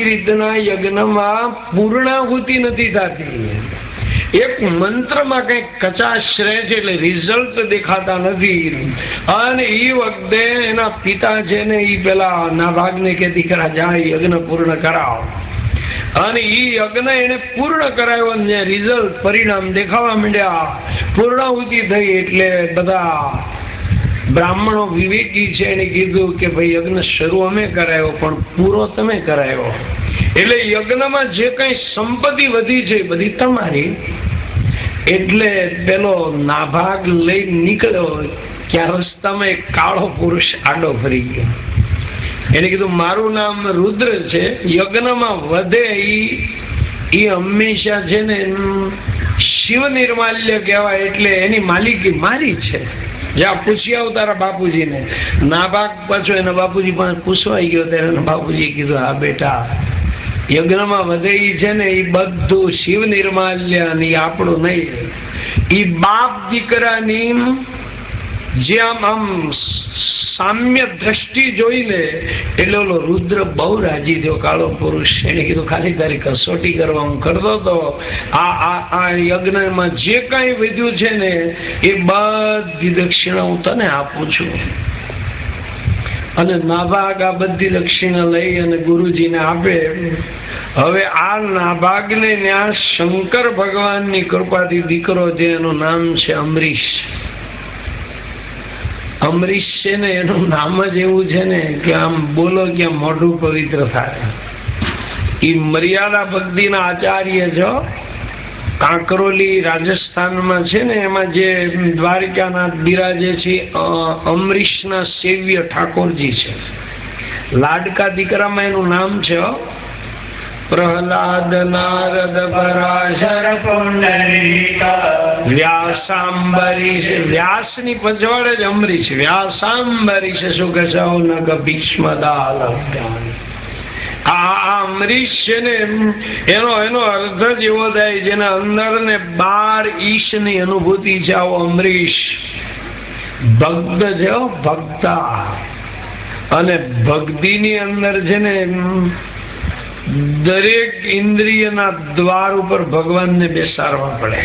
રીતના યજ્ઞમાં પૂર્ણાહુતિ નથી થતી. એક મંત્રમાં કઈ કચાશ રહે છે એટલે રિઝલ્ટ દેખાતા નથી. અને એ વખતે એના પિતા છે ને એ પેલા નાભાગને કે દીકરા જાય યજ્ઞ પૂર્ણ કરાવ. અને એ યજ્ઞ એને પૂર્ણ કરાયો ને રિઝલ્ટ પરિણામ દેખાવા માંડ્યા. પૂર્ણાહુતિ થઈ એટલે બધા બ્રાહ્મણો વિવેકી છે એને કીધું કે ભાઈ યજ્ઞ શરૂ અમે કરાયો, પણ પૂરો તમે કરાયો. એટલે યજ્ઞમાં જે કઈ સંપત્તિ વધી છે બધી તમારી. એટલે પેલો નાભાગ લઈ નીકળ્યો ત્યાં રસ્તામાં એક કાળો પુરુષ આડો ફરી ગયો. એને કીધું, મારું નામ રુદ્ર છે, યજ્ઞમાં વધે એ હંમેશા છે ને શિવ નિર્માલ્ય કહેવાય, એટલે એની માલિકી મારી છે. જ્યાં પૂછી આવ તારા બાપુજીને. નાભાગ પાછો એના બાપુજી પાસે પૂછવાઈ ગયો ત્યારે બાપુજી કીધું, હા બેટા, યજ્ઞમાં માં ઈ છે ને એ બધું શિવ નિર્માલ્ય અને આપણું નહીં. એ બાપ દીકરાની જે આમ આમ સામ્ય દ્રષ્ટિ જોઈને એટલે ઓલો રુદ્ર બહુ રાજી થયો, કાળો પુરુષ. એને કીધું, ખાલી તારી કસોટી કરવા હું કરતો હતો આ આ યજ્ઞમાં જે કાંઈ વધ્યું છે ને, એ બધી દક્ષિણા હું તને આપું છું. અને નાભાગ આ બધી દક્ષિણા લઈ અને ગુરુજીને આપે. હવે આ નાભાગને ત્યાં શંકર ભગવાનની કૃપાથી દીકરો જે એનું નામ છે અમરીશ. અમરીશ છે ને, એનું નામ જ એવું છે ને કે આમ બોલો કે મોઢું પવિત્ર થાય. એ મર્યાદા ભક્તિના આચાર્ય છો કાંકરોલી રાજસ્થાનમાં છે ને, એમાં જે દ્વારિકાના બિરાજે છે અમરીશના સેવ્ય ઠાકોરજી છે. લાડકા દીકરામાં એનું નામ છે. પ્રહલાદ નારદ પરાશર વ્યાસાંબરીશ વ્યાસની પજવાડે જ અમરીશ વ્યાસાંબરીશ સુખ સૌનક ભીષ્મદાલ આ અમરીશ ને, એનો એનો અર્થ જ એવો થાય, જેના અંદર ને બાર ઈશની અનુભૂતિ છે આવો અમરીશ. ભક્ત છે ભક્તા. અને ભક્તિની અંદર છે ને દરેક ઇન્દ્રિયના દ્વાર ઉપર ભગવાનને બેસાડવા પડે.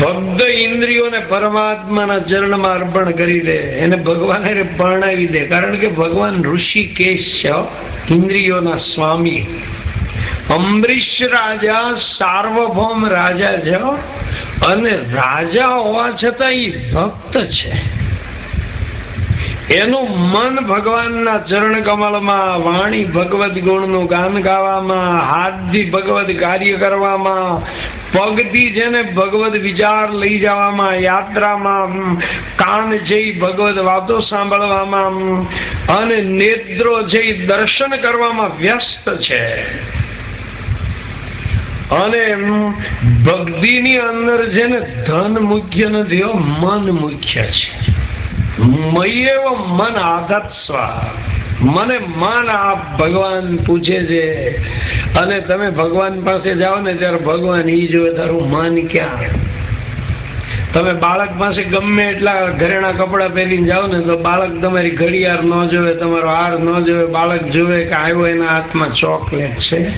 ભક્ત ઇન્દ્રિયોને પરમાત્માના ચરણમાં અર્પણ કરી દે, એને ભગવાન પરણાવી દે. કારણ કે ભગવાન ઋષિકેશ છે ઇન્દ્રિયોના સ્વામી. અમરીશ રાજા સાર્વભૌમ રાજા છે અને રાજા હોવા છતાં એ ભક્ત છે. એનું મન ભગવાનના ચરણ કમળમાં, વાણી ભગવદ ગુણનું ગાન ગાવામાં, હાથથી ભગવદ કાર્ય કરવામાં, પગથી જેને ભગવદ વિચાર લઈ જવામાં, યાત્રામાં કાન છે ભગવદ વાતો સાંભળવામાં અને નેત્રો છે દર્શન કરવામાં વ્યસ્ત છે. અને ભક્તિની અંદર છે ને ધન મુખ્ય નથી મન મુખ્ય છે. મયેવ મન આઘાત મને મન આપ ભગવાન પૂછે છે. અને તમે ભગવાન પાસે જાઓ ને ત્યારે ભગવાન ઈ જોવે, તારું મન ક્યાં? તમે બાળક પાસે ગમે એટલા ઘરેણા કપડાં પહેરીને જાઓ ને, તો બાળક તમારી ઘડિયાળ ન જોવે, તમારો હાર ન જોવે, બાળક જોવે કે આવ્યો એના હાથમાં ચોકલેટ છે.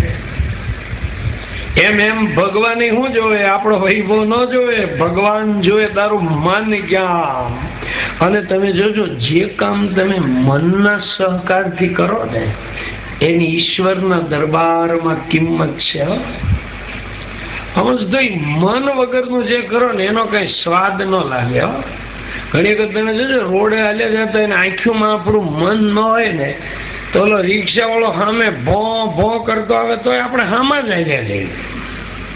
એમ એમ ભગવાન શું જોવે, આપણો વૈભવ ન જોવે, ભગવાન જોવે તારું મન ક્યાં અને તમે જોજો, જે કામ તમે મનના સહકારથી કરો ને, એની ઈશ્વરના દરબારમાં કિંમત છે, હો. સમજતો ઈ મન વગરનું જે કરો ને, એનો કઈ સ્વાદ ન લાગે ઘણી વખત તમે જોજો, રોડે હાલ્યા જતા આંખોમાં આપણું મન ન હોય ને ઓલો રિક્ષા વાળો સામે ભો ભો કરતો આવે તો આપણે સામા જ આવ્યા જઈએ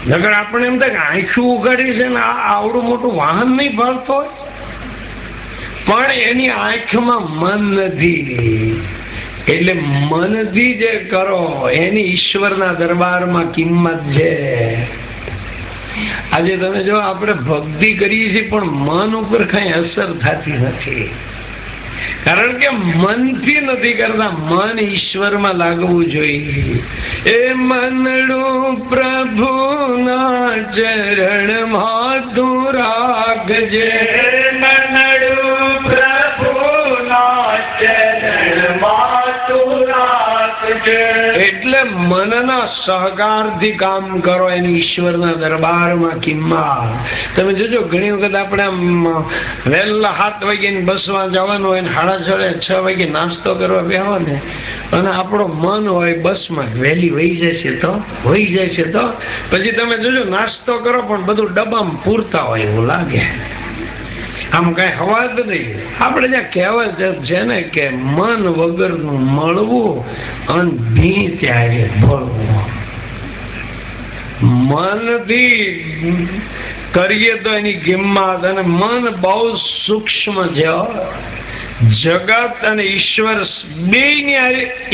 નગર આપણે એમ થાય કે આંખું ઉગાડી છે ને આવડું મોટું વાહન નહીં ભરતો પણ એની આંખમાં મન નથી. એટલે મનથી જે કરો, એની ઈશ્વરના દરબારમાં કિંમત છે. આજે તમે જો આપણે ભક્તિ કરીએ છીએ, પણ મન ઉપર કઈ અસર થતી નથી. કારણ કે મનથી નથી કરતા, મન ઈશ્વરમાં લાગવું જોઈએ. એ મનડું પ્રભુના ચરણમાં તું રાખજે. એટલે મનના સહકારથી કામ કરો એની ઈશ્વરના દરબારમાં કિંમત તમે જોજો, ઘણી વખત આપણે વહેલા સાત વાગ્યાની બસમાં જવાનું હોય ને સાડા છ છ વાગે નાસ્તો કરવા બેહો ને, અને આપણો મન હોય બસમાં, વહેલી વહી જશે તો, વહી છે તો, પછી તમે જોજો, નાસ્તો કરો પણ બધું ડબ્બામાં પૂરતા હોય એવું લાગે. આમ કઈ હવા જ નહીં. આપણે જ્યાં કહેવત છે ને કે મન વગરનું મળવું અને ભી ત્યારે ભળવું. મનથી કરીએ તો એની કિંમત અને મન બહુ સૂક્ષ્મ છે જગત અને ઈશ્વર બે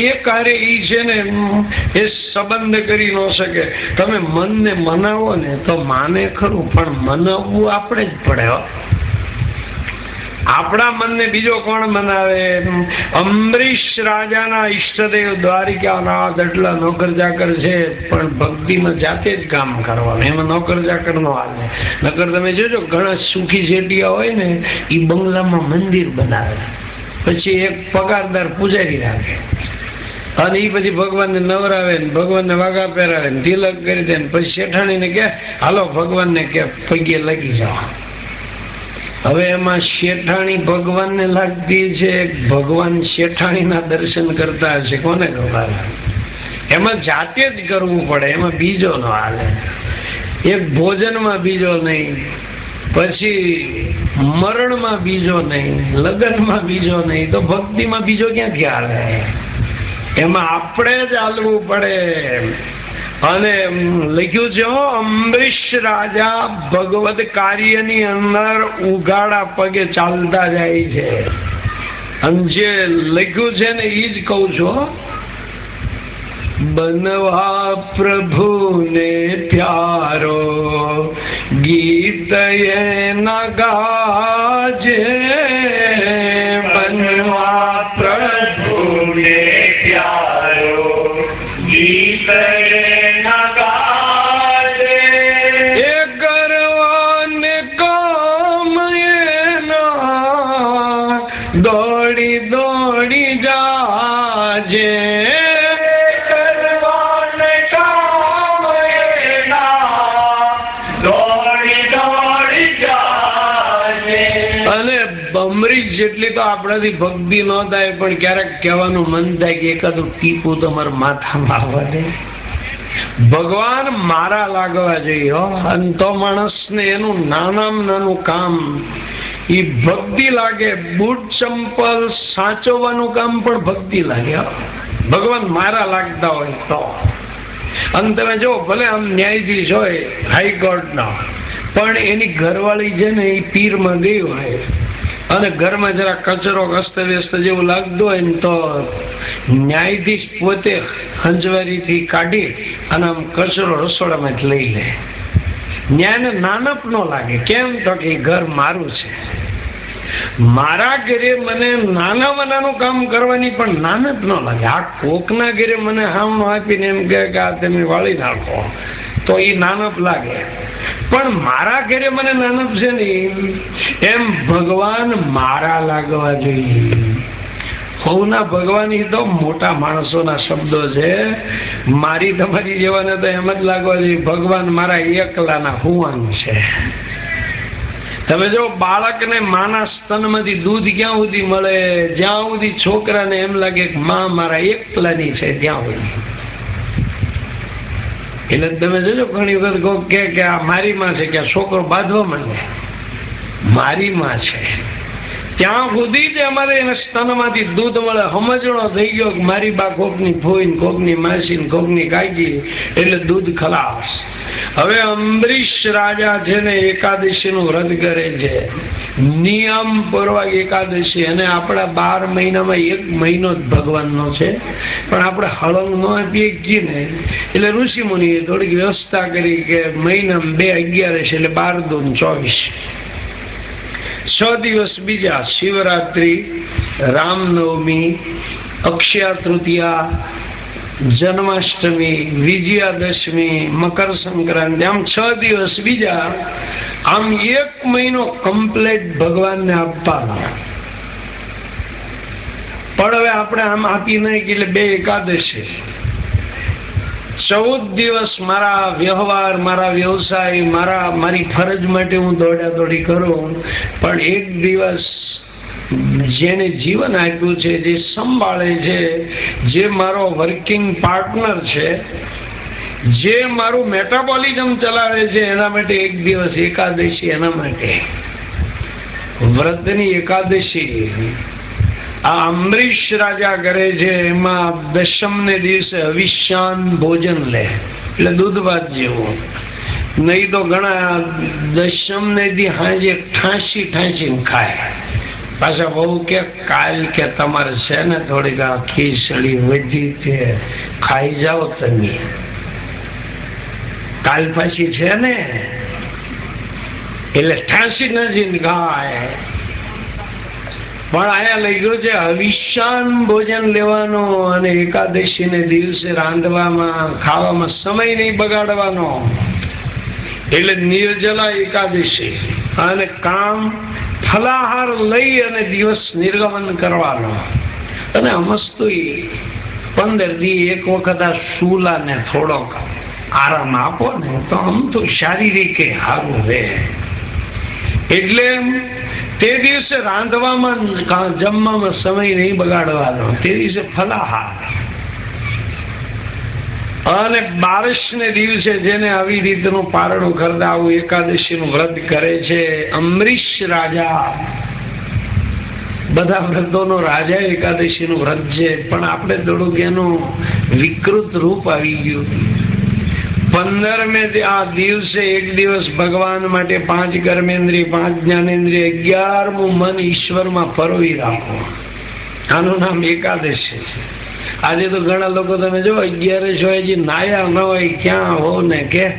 એક હારે ઈ છે ને એ સંબંધ કરી ન શકે. તમે મનને મનાવો ને તો માને ખરું, પણ મનાવવું આપણે જ પડે આપણા મનને બીજો કોણ મનાવે? અમરીશ રાજાના ઈષ્ટદેવ દ્વારિકાનાથ એટલા નોકર ચાકર છે, પણ ભક્તિમાં જાતે જ કામ કરવાનું. એમાં નોકર ચાકર નો હાલે નકર તમે જોજો, ઘણા સુખી શેટિયા હોય ને એ બંગલામાં મંદિર બનાવે. પછી એક પગારદાર પૂજારી રાખે. અને એ પછી ભગવાનને નવરાવે ને, ભગવાનને વાઘા પહેરાવે ને, તિલક કરી દે ને, પછી શેઠાણીને કે હાલો, ભગવાનને કે પગે લગી જાઓ. હવે એમાં શેઠાણી ભગવાનને લાગતી છે ભગવાન શેઠાણીના દર્શન કરતા હશે. કોને ખબર? એમાં જાતે જ કરવું પડે, એમાં બીજો ન હાલે. એક ભોજનમાં બીજો નહીં, પછી મરણમાં બીજો નહીં, લગ્નમાં બીજો નહીં, તો ભક્તિમાં બીજો ક્યાંથી હાલે એમાં આપણે જ હાલવું પડે. અને લખ્યું છે હો, અંબરીશ રાજા ભગવત કાર્યની અંદર ઉઘાડા પગે ચાલતા જાય છે અને જે લખ્યું છે ને એ જ કહું છું. બનવા પ્રભુને પ્યારો ગીત એના ગાજે બનવા પ્રભુને પ્યારો ગીત જાજે. અને બમરી જેટલી તો આપણાથી ભક્તિ ન થાય, પણ ક્યારેક કહેવાનું મન થાય કે એકાદું ટીપું તમારા માથામાં આવવા દે ભગવાન મારા લાગવા જોઈએ હો. અને તો માણસને એનું નાનામાં નાનું કામ ઈ ભક્તિ લાગે, બૂટ ચંપલ, સાચવવાનું કામ પણ ભક્તિ લાગે. ભગવાન મારા લાગતા હોય તો. અને તમે જો, ભલે આમ ન્યાયાધીશ હોય હાઈકોર્ટના પણ એની ઘરવાળી છે ને એ પીરમાં ગઈ હોય, અને ઘરમાં જરા કચરો, અસ્તવ્યસ્ત જેવું લાગતું હોય ને, તો ન્યાયાધીશ પોતે હંજવારીથી કાઢી અને આમ કચરો રસોડામાં જ લઈ લે. ન્યાયને નાનપ ન લાગે. કેમ? તો કે ઘર મારું છે. મારા ઘરે મને નાના નાનું કામ કરવાની પણ નાનપ ન લાગે. આ કોકના ઘરે મને હામણું આપીને એમ કહે કે આ તમે વાળી નાખો. તો એ નાનપ લાગે. પણ મારા ઘરે મને નાનપ છે ને એમ ભગવાન મારા લાગવા જોઈએ. સૌના ભગવાન તો મોટા માણસોના શબ્દો છે. મારી તમારી જેવાને તો એમ જ લાગવા જોઈએ. ભગવાન મારા એકલાના હુવાન છે. તમે જો બાળકને માના સ્તનમાંથી દૂધ ક્યાં સુધી મળે? જ્યાં સુધી છોકરાને એમ લાગે કે માં મારા એકલાની છે, ત્યાં સુધી. એટલે તમે જોજો ઘણી વખત કહો કે આ મારી માં છે કે આ છોકરો બાંધવા માંડે. મારી માં છે. ત્યાં સુધી જ અમારે એને સ્તનમાંથી દૂધ મળે સમજણો થઈ ગયો કે મારી બા કોકની ફોઈન કોકની માસી કોકની કાકી, એટલે દૂધ ખલાસ. હવે અંબરીશ રાજા છે ને એકાદશી નું વ્રત કરે છે. નિયમ પૂર્વક એકાદશી. અને આપણા બાર મહિનામાં એક મહિનો જ ભગવાનનો છે. પણ આપણે હળંગ ન આપીએ છીએ ને, એટલે ઋષિ મુનિએ થોડીક વ્યવસ્થા કરી કે મહિનામાં બે અગિયારસ એટલે બાર દો ચોવીસ. છ દિવસ બીજા શિવરાત્રી, રામનવમી, અક્ષય તૃતીયા, જન્માષ્ટમી, વિજયાદશમી, મકર સંક્રાંતિ, આમ છ દિવસ બીજા, આમ એક મહિનો કમ્પ્લેટ ભગવાનને આપવાના. પણ હવે આપણે આમ આપી નહીં એટલે બે એકાદશી. ચૌદ દિવસ મારા વ્યવહાર, મારા વ્યવસાય, મારા, મારી ફરજ માટે હું દોડા દોડી કરું. પણ એક દિવસ જેને જીવન આપ્યું છે, જે સંભાળે છે, જે મારો વર્કિંગ પાર્ટનર છે, જે મારું મેટાબોલિઝમ ચલાવે છે, એના માટે એક દિવસ એકાદશી એના માટે. વ્રતની એકાદશી. આ અમરીશ રાજા કરે છે, એમાં દશમ ને દિવસે અવિશાન ભોજન લે. એટલે દૂધ ભાત જેવું. નહીં તો ઘણા દશમ ને દી હાજે ઠાંસી ઠાંસી ખાય. પાછા બહુ કે, કાલ કે તમારે છે ને થોડીક આ ખીચડી વધી છે ખાઈ જાઓ તમે. કાલ પાછી છે ને. એટલે ઠાંસી નથી ખાય. પણ આયા લઈ ગયો છે અવિશાન ભોજન લેવાનો અને એકાદશી ને દિવસે રાંધવામાં, ખાવામાં સમય નહીં બગાડવાનો. એટલે નિર્જલા એકાદશી અને કામ ફલાહાર લઈ અને દિવસ નિર્ગમન કરવાનો. અને અમસ્તુ પંદર દી એક વખત આ સુલા ને થોડોક આરામ આપો ને તો આમ તો શારીરિક સારું રહે. એટલે તે દિવસે રાંધવામાં જમવામાં સમય નહીં બગાડવાનો. તે દિવસે ફલાહાર. અને બારસને દિવસે જેને આવી રીતનું પારણું કરતા આવું એકાદશી નું વ્રત કરે છે, અમરીશ રાજા. બધા વ્રતોનો રાજા એકાદશી નું વ્રત છે, પણ આપણે થોડુંક એનું વિકૃત રૂપ આવી ગયું. પંદરમે આ દિવસે એક દિવસ ભગવાન માટે પાંચ કર્મેન્દ્રિય, પાંચ જ્ઞાનેન્દ્રિય, અગિયારમું મન ઈશ્વરમાં ફરવી રાખો. આનું નામ એકાદશ છે. આજે તો ઘણા લોકો તમે જો અગિયારસ હોય જે નાયા ન હોય, ક્યાં હો ને કે?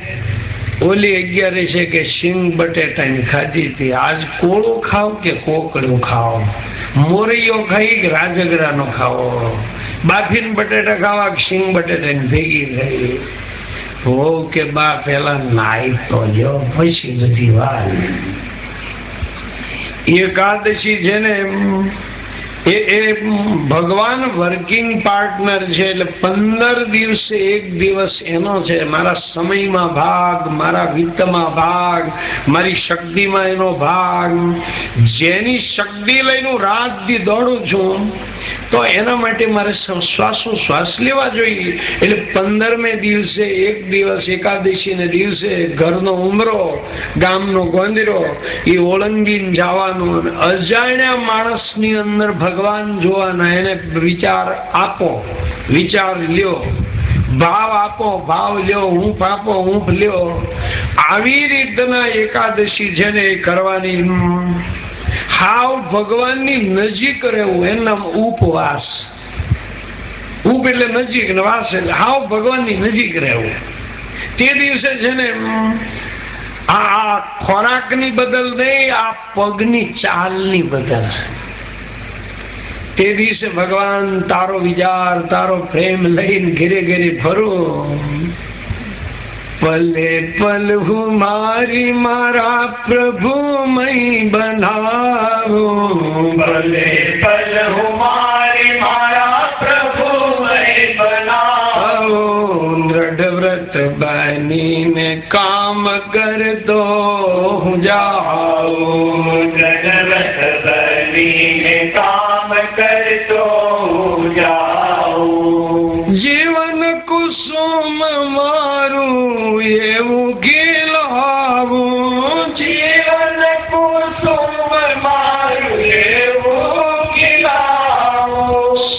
ઓલી અગિયારસ કે સિંગ બટેટાની ખાધી હતી. આજ કોળું ખાવ કે કોકડું ખાવ? મોરૈયો ખાઈ કે રાજગરાનો ખાવો? બાફીન બટેટા ખાવા કે સિંગ બટેટાની ભેગી થઈ? હો કે બા પેલા નાઈ તો જો, પછી બધી વાત. એકાદશી છે ને, એ એ ભગવાન વર્કિંગ પાર્ટનર છે, એટલે પંદર દિવસે એક દિવસ એનો છે, મારા સમયમાં ભાગ, મારા વિત્તમાં ભાગ, મારી શક્તિમાં એનો ભાગ. જેની શક્તિ લઈને હું રાત દી દોડું છું તો એના માટે મારે શ્વાસો લેવા જોઈએ. એટલે પંદરમે દિવસે, એક દિવસ, એકાદશીને દિવસે ઘરનો ઉમરો, ગામનો ગોંદરો, એ ઓળંગીને જવાનું અજાણ્યા માણસની અંદર ભગવાન જોવાના એને વિચાર આપો. વિચાર લ્યો. ભાવ આપો, ભાવ લ્યો હું આપો હું લ્યો. આવી રીતના એકાદશી છે ને એ કરવાની હાવ ભગવાનની નજીક રહેવું એનું નામ ઉપવાસ. ઉપ એટલે નજીક ને વાસ એટલે હાવ ભગવાનની નજીક રહેવું. તે દિવસે છે ને આ ખોરાકની બદલ નહીં, આ પગની ચાલની બદલ. તે દિવસે ભગવાન તારો વિચાર, તારો પ્રેમ લઈને ઘેરે ઘેરે ફરું. પલે પલ હું મારી મારા પ્રભુ મય બનાવો ભલે પલ હું મારી મારા પ્રભુ મય બનાવો દ્રઢ વ્રત काम કામ दो હું એવું ગીલાવું જીવન કુસુમ મારું એવું ગિલાવો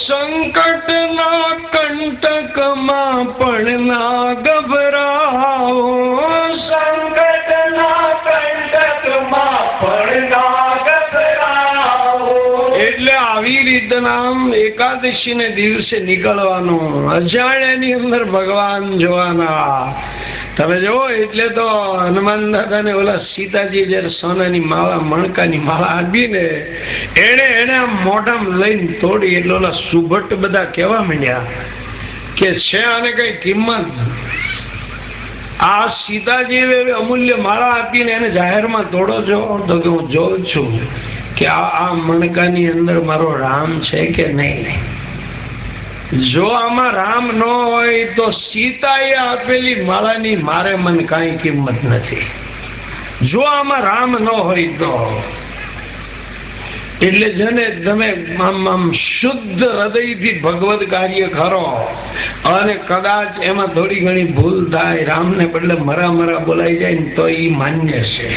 સંકટના કંટકમાં પણ ના ગભરાવો. સંકટના કંટકમાં પણ ના ગભરાવો. એટલે આવી રીતના એકાદશી ને દિવસે નીકળવાનું. અજાણ્યાની અંદર ભગવાન જોવાના. તમે જુઓ, એટલે તો હનુમાન દાદા ને ઓલા સીતાજી જયારે સોનાની માળા, મણકાની માળા આપી ને એને એને મોઢા લઈને તોડી એટલે ઓલા સુભટ બધા કહેવા માંડ્યા કે છે આને કઈ કિંમત? આ સીતાજી અમૂલ્ય માળા આપીને એને જાહેરમાં તોડો છો? તો કે હું જોઉં છું કે આ આ મણકાની અંદર મારો રામ છે કે નહીં? જો આમાં રામ ન હોય તો સીતાએ આપેલી માળાની મારે મન કાંઈ કિંમત નથી. જો આમાં રામ ન હોય તો, એટલે જેને તમે આમ આમ શુદ્ધ હૃદયથી ભગવત કાર્ય કરો, અને કદાચ એમાં થોડી ઘણી ભૂલ થાય, રામને બદલે મરા મરા બોલાઈ જાય ને તો એ માન્ય છે.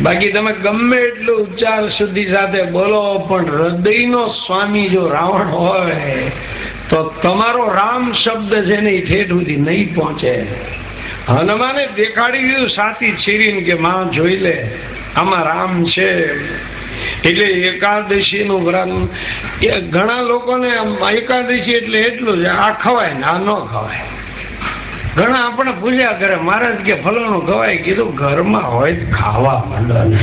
બાકી તમે ગમે એટલું ઉચ્ચાર શુદ્ધિ સાથે બોલો, પણ હૃદયનો સ્વામી જો રાવણ હોય તો તમારો રામ શબ્દ છે ને એ ઠેઠ સુધી નહીં પહોંચે. હનુમાને દેખાડી દીધું સાથી છીરીને કે, માં, જોઈ લે, આમાં રામ છે. એટલે એકાદશી નું વ્રત, એ ઘણા લોકોને એકાદશી એટલે એટલું છે આ ખવાય ને, આ ન ખવાય. ઘણા આપણે પૂછ્યા કરે, મહારાજ કે, ફલાણું ખવાય. કીધું, ઘરમાં હોય ખાવા માંડો ને.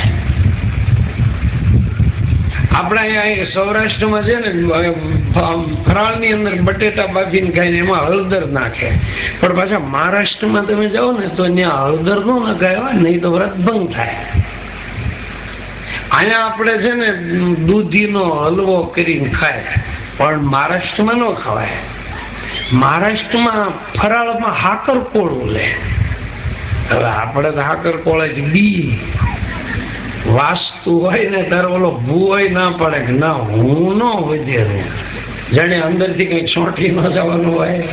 આપણા અહીંયા સૌરાષ્ટ્રમાં છે ને ફરાળની અંદર બટેટા બાફીને ખાઈને એમાં હળદર નાખે. પણ પાછા મહારાષ્ટ્રમાં તમે જાઓ ને તો ત્યાં હળદર નો નખાય નહીં તો વ્રત ભંગ થાય. અહીંયા આપણે છે ને દૂધીનો હલવો કરીને ખાય, પણ મહારાષ્ટ્રમાં ન ખવાય. મહારાષ્ટ્રમાં ફરાળમાં હાકર કોળું લે. હવે આપણે તો હાકર કોળા જ બી. વાસ્તુ હોય ને તારે ઓલો ભૂ હોય ના પડે કે ના, હું ન વધેરું જાણે અંદરથી કંઈક છોટી ન જવાનું હોય.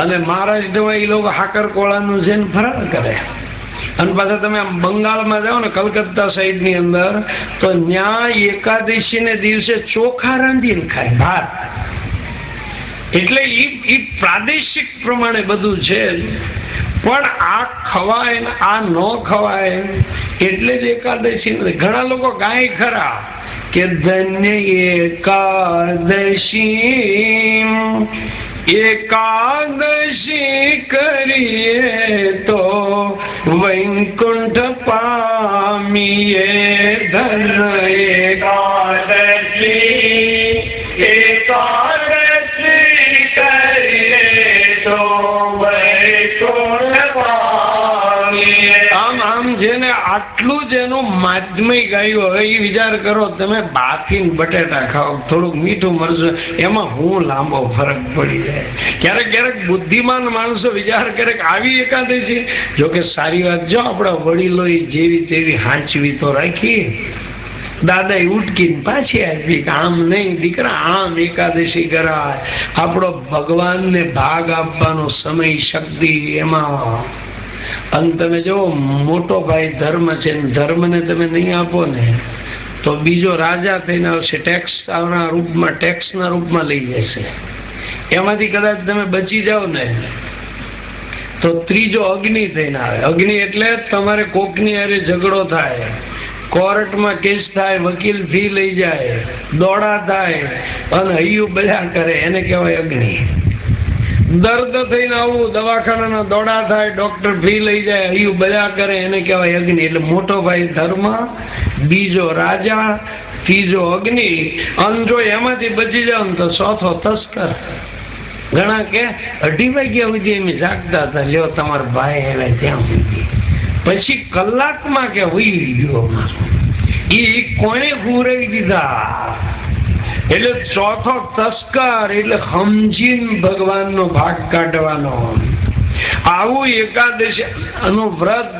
અને મહારાષ્ટ્રમાં એ લોકો હાકર કોળાનું છે ને કરે. અને પાછા તમે બંગાળમાં જાઓ ને કલકત્તા સાઈડની અંદર, તો ન્યા એકાદશીને દિવસે ચોખા રાંધીને ખાય ભાત. એટલે એ પ્રાદેશિક પ્રમાણે બધું છે પણ આ ખવાય આ ન ખવાય, એટલે જ એકાદશી ઘણા લોકો ગાય ખરા. કે ધન્ય એકાદશી એકાદશી કરીએ આટલું જ એનું માધ્યમિક ગાયું હવે એ વિચાર કરો, તમે બાફીને બટેટા ખાઓ, થોડુંક મીઠું મરચું, એમાં હું લાંબો ફરક પડી જાય. ક્યારેક ક્યારેક બુદ્ધિમાન માણસો વિચાર કરે કે આવી એકાદશી જો કે સારી વાત, જો આપણા વડીલોએ જેવી તેવી હાંચવી તો રાખી. દાદા ઉટકીને પાછી આપી આમ નહીં, દીકરા, આમ એકાદશી કરાય. આપણો ભગવાનને ભાગ આપવાનો સમય શક્તિ એમાં. અને તમે જુઓ મોટો ભાઈ ધર્મ છે ધર્મને તમે નહીં આપો ને, તો બીજો રાજા થઈને આવશે ટેક્સ ના રૂપમાં ટેક્સના રૂપમાં લઈ જશે. એમાંથી કદાચ તમે બચી જાઓ ને, તો ત્રીજો અગ્નિ થઈને આવે. અગ્નિ એટલે તમારે કોકની અરે ઝઘડો થાય. કોર્ટમાં કેસ થાય, વકીલ ફી લઈ જાય, દોડા થાય, અને હૈયું બધા કરે, એને કહેવાય અગ્નિ. દર્દ થઈને આવું દવાખાનાના દોડા થાય, ડોક્ટર ફી લઈ જાય અહીં બધા કરે, એને કહેવાય અગ્નિ. એટલે મોટો ભાઈ ધર્મ, બીજો રાજા, ત્રીજો અગ્નિ. અને જો એમાંથી બચી જાવ ને તો ચોથો તસ્કર. ઘણા કે, અઢી વાગ્યા સુધી એમ જાગતા હતા. લ્યો, તમારા ભાઈ હવે ત્યાં સુધી. પછી કલાકમાં કે હોઈ ગયો એ કોણે હુરાઈ દીધા? એટલે ચોથો તસ્કર એટલે સમજીને ભગવાનનો ભાગ કાઢવાનો. આવું એકાદશી નું વ્રત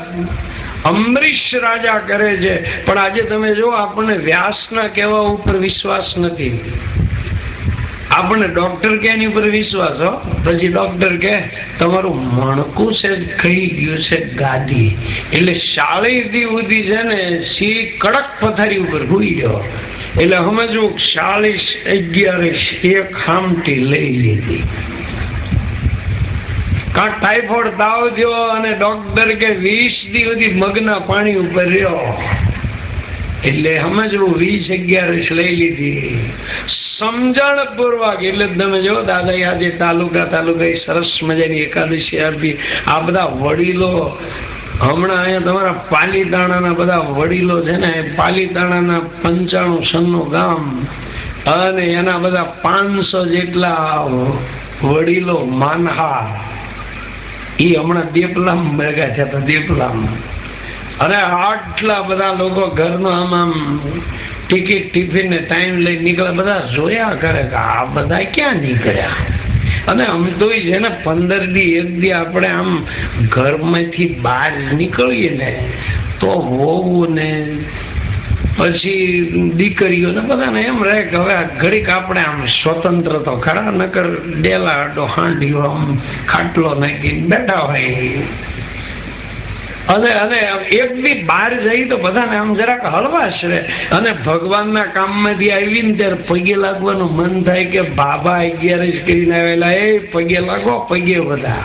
અમરીશ રાજા કરે છે. પણ આજે તમે જો આપણને વ્યાસના કહેવા ઉપર વિશ્વાસ નથી. આપણને ડોક્ટર કે એની ઉપર વિશ્વાસ હો. પછી ડોક્ટર કે તમારું મણકું છે કહી ગયું છે ગાદી. એટલે શાળેથી ઉધી છે ને સી કડક પથારી ઉપર ભૂઈ ગયો એટલે સમજવું ચાલીસ, અગિયારીસ, એક ખામટી લઈ લીધી. કાં ટાઈફોઈડ તાવ થયો અને ડોક્ટર કે વીસ દી સુધી મગના પાણી ઉપર રહ્યો. એટલે સમજવું, વીસ, અગિયારસ લઈ લીધી. સમજણ પૂર્વક એટલે તમે જો દાદા આજે તાલુકા તાલુકા સરસ મજાની એકાદશી આપી. આ બધા વડીલો હમણાં અહીંયા તમારા પાલીતાણાના બધા વડીલો છે ને, પાલીતાણાના પંચાણું સનનું ગામ અને એના બધા પાંચસો જેટલા વડીલો માનહા એ હમણાં દેપલામ ભેગા થયા હતા, દેપલામ. અને આટલા બધા લોકો ઘરનો આમ આમ ટિકિટ ટિફિન ને ટાઈમ લઈ નીકળે બધા જોયા કરે કે આ બધા ક્યાં નીકળ્યા? અને અમે તો છે ને પંદર દી, એક દી આપણે આમ ઘરમાંથી બહાર નીકળીએ ને તો હોવું ને પછી દીકરીઓ ને બધાને એમ રહે કે હવે આ ઘડીક આપણે આમ સ્વતંત્ર તો ખરા, નકર ડેલા અડો હાંડીઓ આમ ખાટલો નાખીને બેઠા હોય. અને અને એક બી બહાર જઈ તો બધાને આમ જરાક હળવાશ રે અને ભગવાનના કામમાંથી આવીને ત્યારે પગે લાગવાનું મન થાય કે બાબા અગિયારસ કરીને આવેલા. એ પગે લાગો, પગે બધા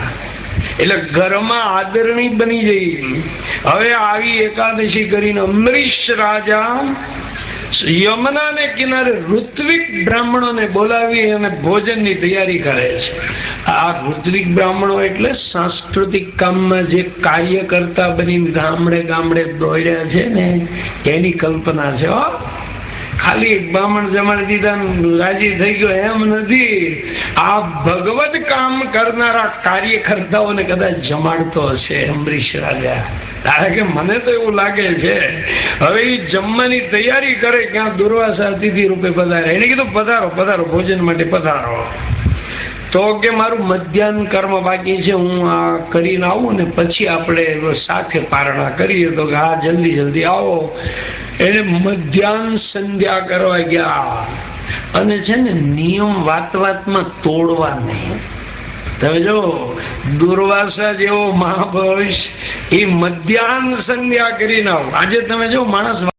એટલે ઘરમાં આદરણી બની જઈ. હવે આવી એકાદશી કરીને અમરીશ રાજા યમુનાને કિનારે ઋત્વિક બ્રાહ્મણોને બોલાવી અને ભોજનની તૈયારી કરે છે. આ ઋત્વિક બ્રાહ્મણો એટલે સાંસ્કૃતિક કામમાં જે કાર્ય કરતા બની ગામડે ગામડે દોડ્યા છે ને, એની કલ્પના છે, હો. ખાલી બ્રાહ્મણ જમાડી દીધા રાજી થઈ ગયો એમ નથી. આ ભગવત કામ કરનારા કાર્યકર્તાઓને કદાચ જમાડતો હશે, અમરીશ રાજા. કારણ કે મને તો એવું લાગે છે, હવે એ જમવાની તૈયારી કરે ક્યાં દુર્વાસા અતિથિ રૂપે પધારે. એને કીધું, પધારો પધારો, ભોજન માટે પધારો. તો કે મારું મધ્યાહન કર્મ બાકી છે, હું આ કરીને આવું ને પછી આપણે સાથે પારણા કરીએ. તો કે હા, જલ્દી જલ્દી આવો. એને મધ્યાહન સંધ્યા કરવા ગયા. અને છે ને, નિયમ વાત વાતમાં તોડવા નહીં. તમે જો, દુર્વાસા જેવો મહાપુરુષ એ મધ્યાહન સંધ્યા કરી આવો. આજે તમે જો માણસ